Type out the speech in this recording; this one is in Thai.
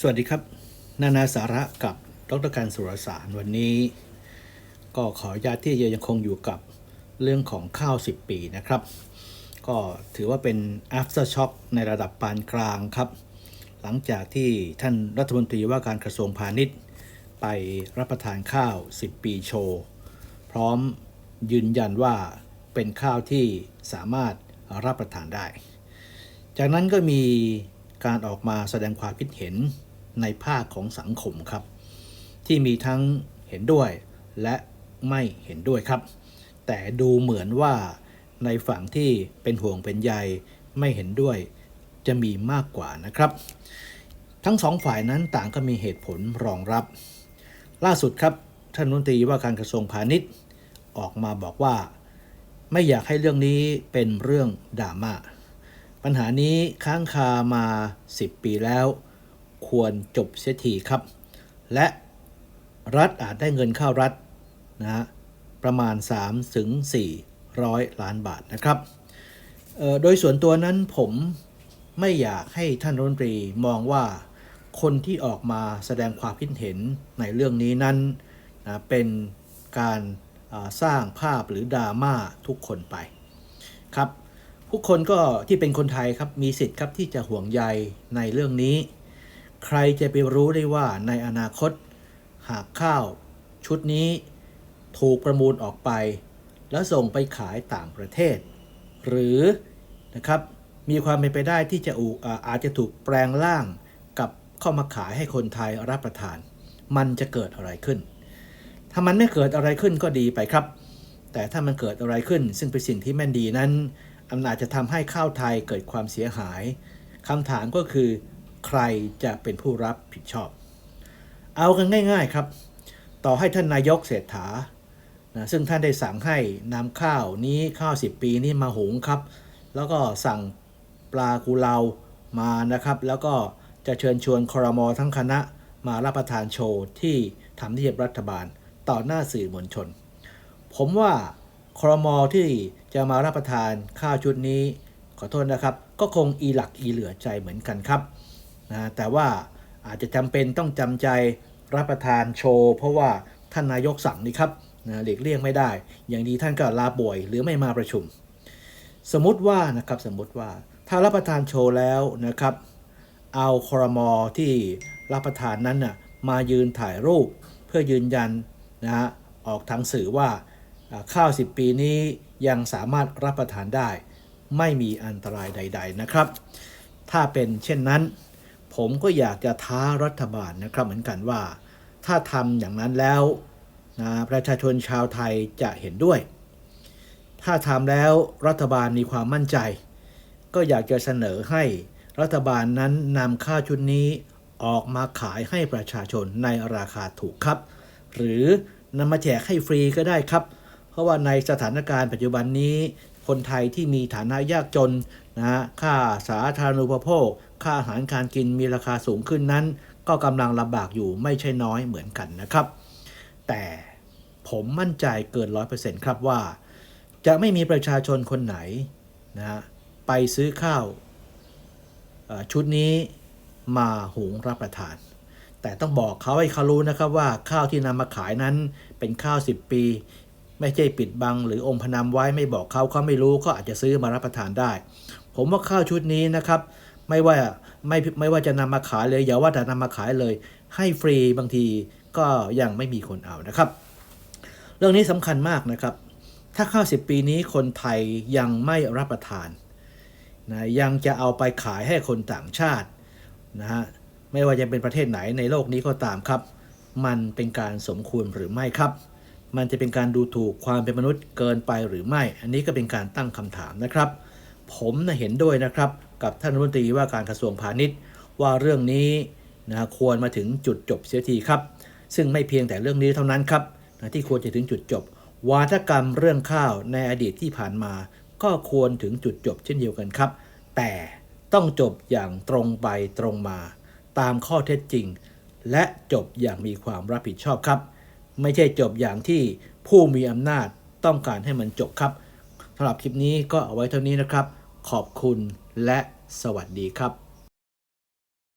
สวัสดีครับ นานาสาระกับดรการสุรสารวันนี้ ก็ขออนุญาตที่จะยังคงอยู่กับเรื่องของข้าว 10 ปีนะครับ ก็ถือว่าเป็น after shock ในระดับปานกลางครับ หลังจากที่ท่านรัฐมนตรีว่าการกระทรวงพาณิชย์ ไปรับประทานข้าว 10 ปีโชว์พร้อมยืนยันว่าเป็นข้าวที่สามารถรับประทานได้ จากนั้นก็มี การออกมาแสดงความคิดเห็นในภาคของสังคมครับ ที่มีทั้งเห็นด้วยและไม่เห็นด้วยครับ แต่ดูเหมือนว่าในฝั่งที่เป็นห่วงเป็นใยไม่เห็นด้วยจะมีมากกว่านะครับ ทั้งสองฝ่ายนั้นต่างก็มีเหตุผลรองรับ ล่าสุดครับท่านรัฐมนตรีว่าการกระทรวงพาณิชย์ ออกมาบอกว่า ไม่อยากให้เรื่องนี้เป็นเรื่องดราม่า ปัญหานี้ค้างคามา 10 ปีแล้ว ควรจบเสียทีครับ และรัฐอาจได้เงินเข้ารัฐนะฮะประมาณ 3 ถึง 400 ล้านบาทนะครับ โดยส่วนตัวนั้นผมไม่อยากให้ท่านรัฐมนตรีมองว่าคนที่ออกมาแสดงความคิดเห็นในเรื่องนี้นั้นนะเป็นการสร้างภาพหรือดราม่าทุกคนไปครับ ผู้คนก็ที่เป็นคนไทยครับมีสิทธิ์ครับที่จะห่วงใยในเรื่องนี้ ใครจะไปรู้ได้ว่าในอนาคต หากข้าว ชุดนี้ถูกประมูลออกไป แล้วส่งไปขายต่างประเทศ หรือนะครับมีความเป็นไปได้ที่จะอูอ่าอาจจะถูกแปลงร่างกับเข้ามาขายให้คนไทยรับประทาน มันจะเกิดอะไรขึ้น ถ้ามันไม่เกิดอะไรขึ้นก็ดีไปครับ แต่ถ้ามันเกิดอะไรขึ้น ซึ่งเป็นสิ่งที่แม่นดีนั้น อำนาจจะทำให้ข้าวไทยเกิดความเสียหายคำถามก็คือ ใครจะเป็นผู้รับผิดชอบ เอากันง่ายๆครับ ต่อให้ท่านนายกเศรษฐานะซึ่งท่านได้สั่งให้นำข้าวนี้ข้าว 10 ปีนี้มาหุงครับ แล้วก็สั่งปลากุเลามานะครับ แล้วก็จะเชิญชวนครมทั้งคณะมารับประทานโชว์ที่ทำเนียบรัฐบาลต่อหน้าสื่อมวลชน ผมว่าครมที่ จะมารับประทานข้าวชุดนี้ ขอโทษนะครับ ก็คงอีหลักอีเหลือใจเหมือนกันครับนะแต่ว่าอาจจะจำเป็นต้องจำใจรับประทานโชว์ เพราะว่าท่านนายกสั่งนี่ครับนะหลีกเลี่ยงไม่ได้ อย่างดีท่านก็ลาป่วยหรือไม่มาประชุม สมมติว่านะครับสมมติว่าถ้ารับประทานโชว์แล้วนะครับ เอาคอรมอที่รับประทานนั้นน่ะมายืนถ่ายรูปเพื่อยืนยันนะฮะออกทางสื่อว่าอ่าข้าว 10 ปีนี้ ยังสามารถรับประทานได้ ไม่มีอันตรายใด ๆนะครับ ถ้าเป็นเช่นนั้น ผมก็อยากจะท้ารัฐบาลนะครับเหมือนกันว่า ถ้าทำอย่างนั้นแล้วนะประชาชนชาวไทยจะเห็นด้วย ถ้าทำแล้วรัฐบาลมีความมั่นใจ ก็อยากจะเสนอให้รัฐบาลนั้นนำข้าวชุดนี้ออกมาขายให้ประชาชนในราคาถูกครับ หรือนำมาแจกให้ฟรีก็ได้ครับ เพราะว่าในสถานการณ์ปัจจุบันนี้ คนไทยที่มีฐานะยากจนนะค่าสาธารณูปโภค ค่าอาหารการกินมีราคาสูงขึ้นนั้น ก็กำลังลำบากอยู่ไม่ใช่น้อยเหมือนกันนะครับ แต่ผมมั่นใจเกินร้อยเปอร์เซ็นต์ครับว่า จะไม่มีประชาชนคนไหนนะไปซื้อข้าวชุดนี้มาหุงรับประทาน แต่ต้องบอกเขาให้เขารู้นะครับว่าข้าวที่นำมาขายนั้นเป็นข้าว 10 ปี ไม่ใช่ปิดบังหรือองค์พนำไว้ไม่บอกเขาเขาไม่รู้ก็อาจจะซื้อมารับประทานได้ ผมว่าข้าวชุดนี้นะครับ ไม่ว่าไม่ไม่ว่าจะนำมาขายเลยอย่าว่าแต่นำมาขายเลย ให้ฟรีบางทีก็ยังไม่มีคนเอานะครับ เรื่องนี้สำคัญมากนะครับ ถ้าข้าว10ปีนี้คนไทยยังไม่รับประทานนะยังจะเอาไปขายให้คนต่างชาตินะฮะไม่ว่าจะเป็นประเทศไหนในโลกนี้ก็ตามครับ มันเป็นการสมควรหรือไม่ครับ มันจะเป็นการดูถูกความเป็นมนุษย์เกินไปหรือไม่ อันนี้ก็เป็นการตั้งคำถามนะครับ ผมนะเห็นด้วยนะครับกับท่านรัฐมนตรีว่าการกระทรวงพาณิชย์ ว่าเรื่องนี้นะควรมาถึงจุดจบเสียทีครับ ซึ่งไม่เพียงแต่เรื่องนี้เท่านั้นครับนะที่ควรจะถึงจุดจบ วาทกรรมเรื่องข้าวในอดีตที่ผ่านมา ก็ควรถึงจุดจบเช่นเดียวกันครับ แต่ต้องจบอย่างตรงไปตรงมา ตามข้อเท็จจริง และจบอย่างมีความรับผิดชอบครับ ไม่ใช่จบอย่างที่ผู้มีอำนาจต้องการให้มันจบครับสำหรับคลิปนี้ก็เอาไว้เท่านี้นะครับ ขอบคุณและสวัสดีครับ